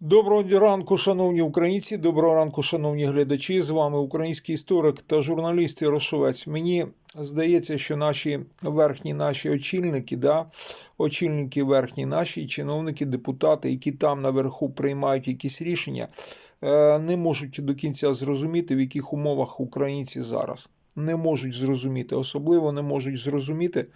Доброго ранку, шановні українці, доброго ранку, шановні глядачі. З вами український історик та журналіст Ярошовець. Мені здається, що наші верхні наші очільники, да, очільники верхні наші, чиновники, депутати, які там наверху приймають якісь рішення, е, не можуть до кінця зрозуміти, в яких умовах українці зараз. Не можуть зрозуміти, особливо не можуть зрозуміти,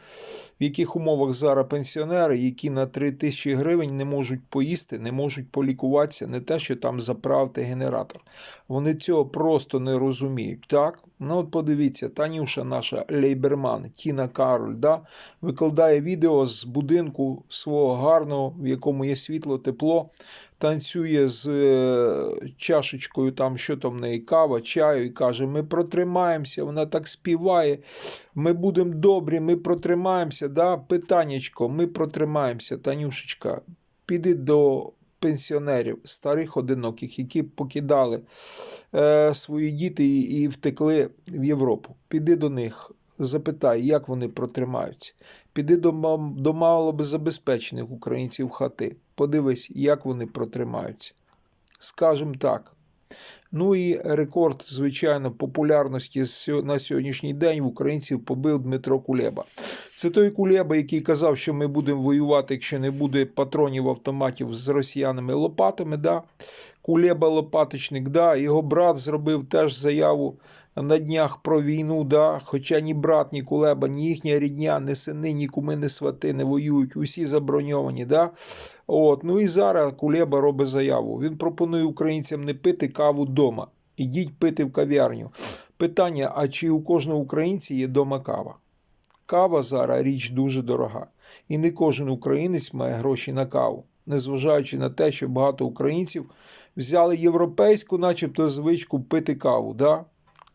в яких умовах зараз пенсіонери, які на 3 тисячі гривень не можуть поїсти, не можуть полікуватися, не те, що там заправити генератор. Вони цього просто не розуміють. Так? Ну от подивіться, Танюша наша Лейберман, Тіна Кароль, да, викладає відео з будинку свого гарного, в якому є світло, тепло, танцює з е, чашечкою, там що там в неї кава, чаю, і каже: Ми протримаємося. Вона так співає. Ми будемо добрі, ми протримаємося. Да? Питаннячко, ми протримаємося, Танюшечка, піди до пенсіонерів, старих одиноких, які покидали е, свої діти і, і втекли в Європу. Піди до них, запитай, як вони протримаються. Піди до, до малозабезпечених українців хати. Подивись, як вони протримаються. Скажем так. Ну і рекорд, звичайно, популярності на сьогоднішній день в українців побив Дмитро Кулеба. Це той Кулеба, який казав, що ми будемо воювати, якщо не буде патронів автоматів з росіянами лопатами. Да? Кулеба Лопаточник, да? його брат зробив теж заяву на днях про війну. Да? Хоча ні брат, ні Кулеба, ні їхня рідня, ні сини, ні куми, ні свати не воюють, усі заброньовані. Да? От. Ну і зараз Кулеба робить заяву. Він пропонує українцям не пити каву вдома. Ідіть пити в кав'ярню. Питання: а чи у кожного українця є дома кава? Кава зараз річ дуже дорога. І не кожен українець має гроші на каву, незважаючи на те, що багато українців взяли європейську, начебто, звичку пити каву. Да?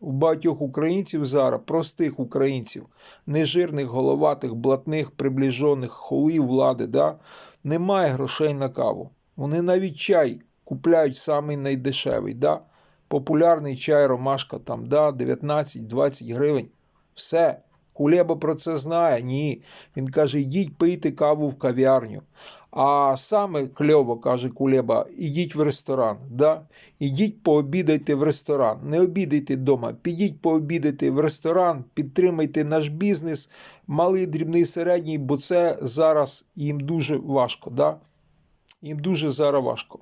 У багатьох українців зараз, простих українців, нежирних, головатих, блатних, приближених, холів влади, да? немає грошей на каву. Вони навіть чай купляють самий найдешевий. Да? Популярний чай ромашка там, да? 19-20 гривень. Все. Кулеба про це знає. Ні. Він каже: йдіть пийте каву в кав'ярню. А саме кльово, каже Кулеба, ідіть в ресторан. Да? Ідіть пообідайте в ресторан. Не обідайте вдома. Підіть пообідайте в ресторан, підтримайте наш бізнес, малий, дрібний, середній, бо це зараз їм дуже важко. Да? Їм дуже зараз важко.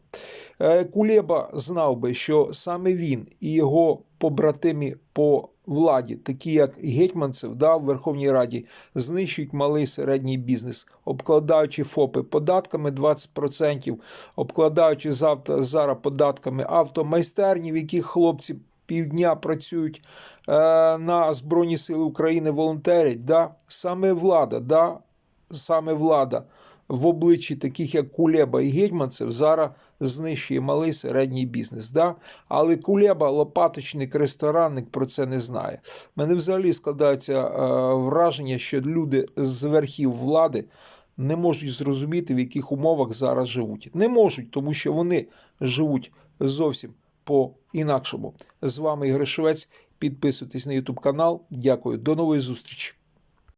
Е, Кулеба знав би, що саме він і його побратимі по владі, такі як Гетьманцев, да, в Верховній Раді, знищують малий середній бізнес, обкладаючи ФОПи податками 20%, обкладаючи завтра зараз податками автомайстерні, в яких хлопці півдня працюють е, на Збройні Сили України, волонтерять. Да? Саме влада, да? саме влада в обличчі таких як Кулеба і Гетьманцев зараз знищує малий середній бізнес. Да? Але Кулеба, лопаточник, ресторанник про це не знає. Мене взагалі складається е, враження, що люди з верхів влади не можуть зрозуміти, в яких умовах зараз живуть. Не можуть, тому що вони живуть зовсім по-інакшому. З вами Ігор. Підписуйтесь на YouTube канал. Дякую. До нової зустрічі.